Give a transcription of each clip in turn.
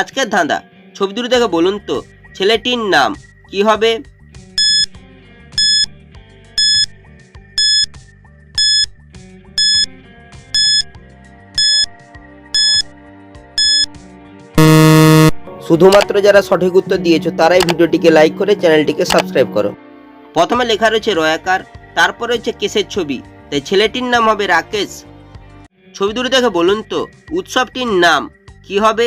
আজকের ধাঁধা ছবি দুটো দেখে বলুন তো, ছেলেটির নাম কি হবে? শুধুমাত্র যারা সঠিক উত্তর দিয়েছ, তারাই ভিডিওটিকে লাইক করে চ্যানেলটিকে সাবস্ক্রাইব করো। প্রথমে লেখা রয়েছে রয়াকার, তারপর রয়েছে কেসের ছবি। তাই ছেলেটির নাম হবে রাকেশ। ছবি দুটো দেখে বলুন তো, উৎসবটির নাম কি হবে?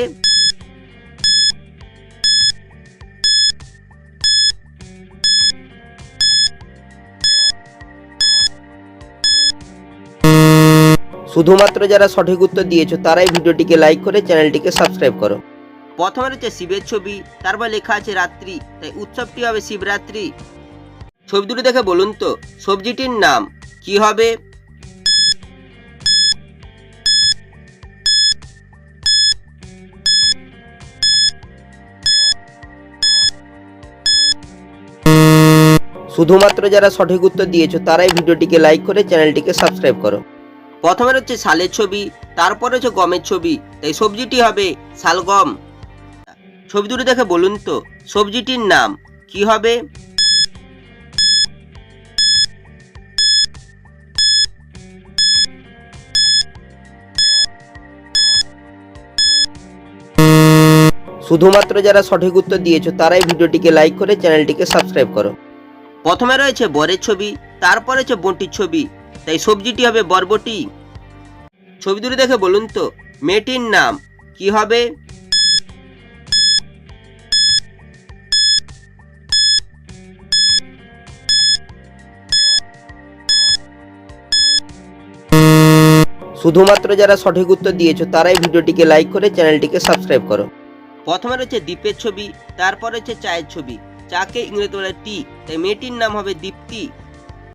শুধুমাত্র যারা সঠিক উত্তর দিয়েছ তারাই ভিডিওটিকে লাইক করে চ্যানেলটিকে সাবস্ক্রাইব করো। প্রথমে রয়েছে শিবের ছবি তারপর লেখা আছে রাত্রি তাই উৎসবটি হবে শিবরাত্রি। ছবি দুটো দেখে বলুন তো সবজিটির নাম কি হবে? শুধুমাত্র যারা সঠিক উত্তর দিয়েছ তারাই ভিডিওটিকে লাইক করে চ্যানেলটিকে সাবস্ক্রাইব করো। প্রথমে রয়েছে শালের ছবি, তারপর রয়েছে গমের ছবি, তাই সবজিটি হবে শালগম ছবি দুটো দেখে বলুন তো, সবজিটির নাম কি হবে? শুধুমাত্র যারা সঠিক উত্তর দিয়েছ, তারাই ভিডিওটিকে লাইক করে চ্যানেলটিকে সাবস্ক্রাইব করো। প্রথমে রয়েছে বরের ছবি, তারপর রয়েছে বটির ছবি তাই সবজিটি হবে বরবটি। ছবি দুটো দেখে বলুন তো, মেয়েটির নাম কি হবে? শুধুমাত্র যারা সঠিক উত্তর দিয়েছ, তারাই ভিডিওটিকে লাইক করে চ্যানেলটিকে সাবস্ক্রাইব করো। প্রথমে রয়েছে দ্বীপের ছবি, তারপর রয়েছে চায়ের ছবি। চাকে ইংরেজি বলে টি তাই মেয়েটির নাম হবে দীপ্তি।